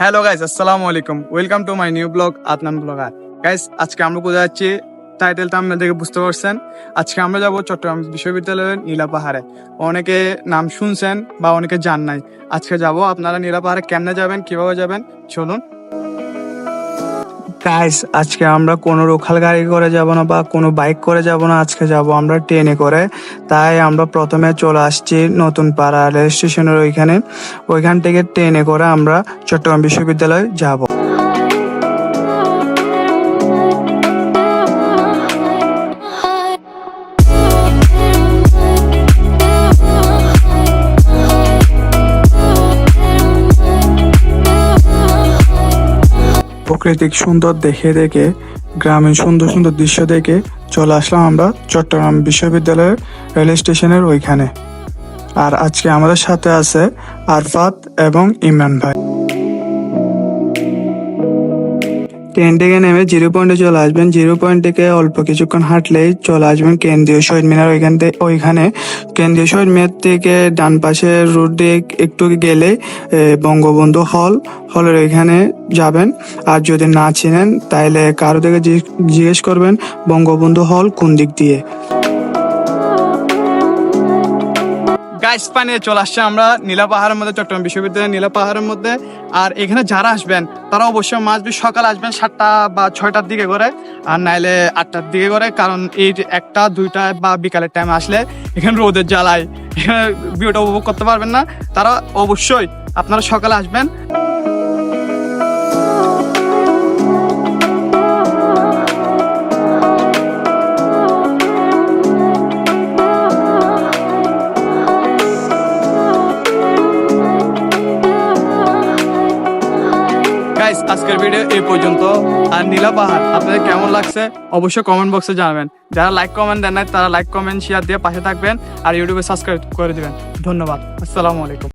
Hello guys আসসালামু আলাইকুম welcome to my new blog Adnan blogger guys আজকে আমরা কোথায় যাচ্ছি? টাইটেলটা আপনার দেখে বুঝতে পারছেন। আজকে আমরা যাব চট্টগ্রাম বিশ্ববিদ্যালয়ের নীলা পাহাড়ে। অনেকে নাম শুনছেন বা অনেকে জান নাই। আজকে যাব, আপনারা নীলা পাহাড়ে কেমনে যাবেন, কীভাবে যাবেন? চলুন গাইস আজকে আমরা কোনো লোকাল গাড়ি করে যাব না বা কোনো বাইক করে যাব না, আজকে যাব আমরা ট্রেনে করে। তাই আমরা প্রথমে চলে আসছি নতুন পাড়া রেল স্টেশনের ওইখানে। ওইখান থেকে ট্রেনে করে আমরা চট্টগ্রাম বিশ্ববিদ্যালয় যাব। প্রাকৃতিক সুন্দর দেখে দেখে গ্রামের সুন্দর সুন্দর দৃশ্য দেখে চলে আসলাম আমরা চট্টগ্রাম বিশ্ববিদ্যালয়ের রেল স্টেশনের ওইখানে। আর আজকে আমাদের সাথে আছে আরফাত এবং ইমরান ভাই। ট্রেন থেকে নেমে জিরো পয়েন্টে চলে আসবেন। জিরো পয়েন্ট থেকে অল্প কিছুক্ষণ হাঁটলেই চলে আসবেন কেন্দ্রীয় শহীদ মিনার ওইখান থেকে ওইখানে। কেন্দ্রীয় শহীদ মিনার থেকে ডান পাশে রোড দিয়ে একটু গেলে বঙ্গবন্ধু হল হলের ওইখানে যাবেন। আর যদি না চিনেন তাহলে কারও থেকে জিজ্ঞেস করবেন বঙ্গবন্ধু হল কোন দিক দিয়ে। গাইস পানিয়ে চলে আসছে আমরা নীলা পাহাড়ের মধ্যে, চট্টগ্রাম বিশ্ববিদ্যালয়ের নীলা পাহাড়ের মধ্যে। আর এখানে যারা আসবেন, তারা অবশ্যই মাছ সকাল আসবেন সাতটা বা ছয়টার দিকে করে, আর নাইলে আটটার দিকে করে, কারণ এই একটা, দুইটা বা বিকালের টাইম আসলে এখানে রোদের জ্বালায়, এখানে ভিউটা উপভোগ করতে পারবেন না। তারা অবশ্যই আপনারা সকালে আসবেন। গাইস আজকের ভিডিও এই পর্যন্ত। আর নীলা পাহাড়, আপনাদের কেমন লাগছে? অবশ্যই কমেন্ট বক্সে জানাবেন। যারা লাইক কমেন্ট দেন নাই, তারা লাইক কমেন্ট শেয়ার দিয়ে পাশে থাকবেন। আর ইউটিউবে সাবস্ক্রাইব করে দিবেন। ধন্যবাদ। আসসালামু আলাইকুম।